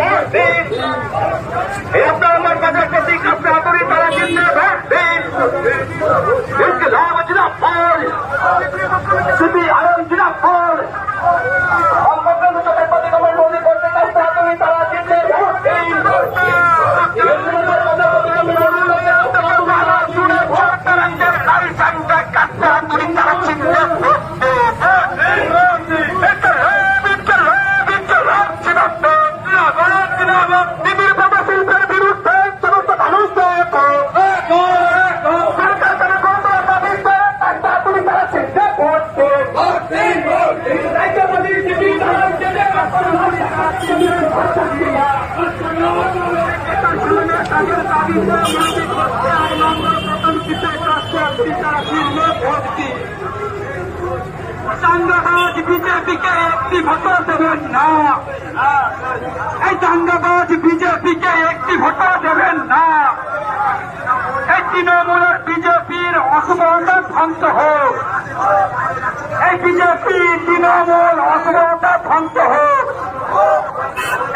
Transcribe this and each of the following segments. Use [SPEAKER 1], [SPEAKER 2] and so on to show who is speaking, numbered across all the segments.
[SPEAKER 1] Parabéns! দাঙ্গাবাজ বিজেপিকে একটি ভোটও দেবেন না এই দাঙ্গাবাজ বিজেপিকে একটি ভোটও দেবেন না এই তৃণমূলের অসমতা ধ্বংস হোক, এই বিজেপি তৃণমূল অসমতা ধ্বংস হোক।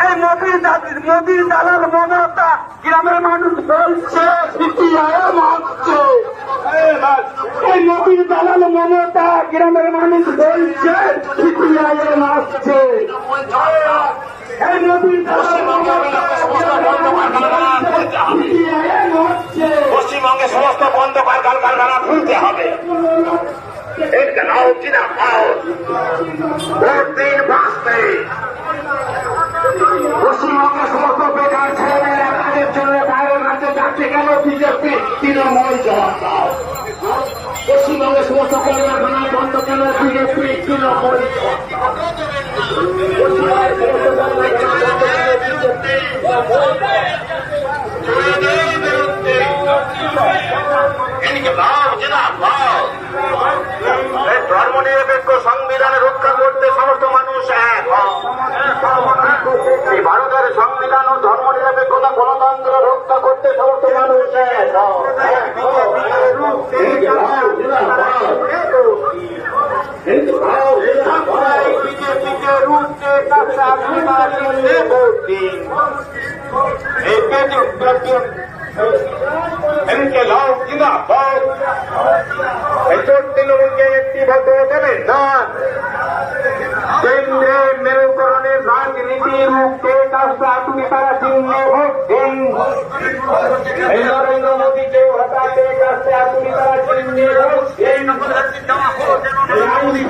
[SPEAKER 1] এই মোদীর মোদীর দালাল মমতা গ্রামের মানুষ বলছে, সিপিআইএম হচ্ছে। এই মোদীর দালাল মমতা গ্রামের মানুষ বলছে, সিপিআইএম আসছে এই মোদীর দালাল মমতা সিপিআইএম হচ্ছে
[SPEAKER 2] পশ্চিমবঙ্গে বন্ধ কারখানা খুলতে হবে।
[SPEAKER 1] পশ্চিমবঙ্গের সমস্ত বেকার ছেলেমেয়েরা কাজের জন্য বাইরের রাজ্যে যাচ্ছে কেন? বিজেপি তৃণমূল জবাব দাও পশ্চিমবঙ্গের সমস্ত কলকারখানা বন্ধ কেন? বিজেপি তৃণমূল জবাব দাও। পশ্চিমবঙ্গের সমস্ত কলকারখানা বন্ধ কেন বিজেপি তৃণমূল
[SPEAKER 2] ইনকলাব জিন্দাবাদ এই ধর্ম নিরপেক্ষ সংবিধানে রক্ষা করতে সমস্ত মানুষ এক হও। এই ভারতের সংবিধান ও ধর্ম নিরপেক্ষতা গণতন্ত্র রক্ষা করতে সমস্ত মানুষ এক হও। বিজেপিকে রুখতে কাছে নির্বাচনে ভোট দিন। এই পেটি ইনকলাব জিন্দাবাদ এই চোট তৃণমূলকে একটি ভোট দেবেন না কেন্দ্রে মেরুকরণের রাজনীতি রুখতে কাজটা তুমি তারা চিহ্নে ভোট দিন এই নরেন্দ্র মোদীকে হটাতে কাজটা তুমি তারা চিহ্নে ভোট দিন এই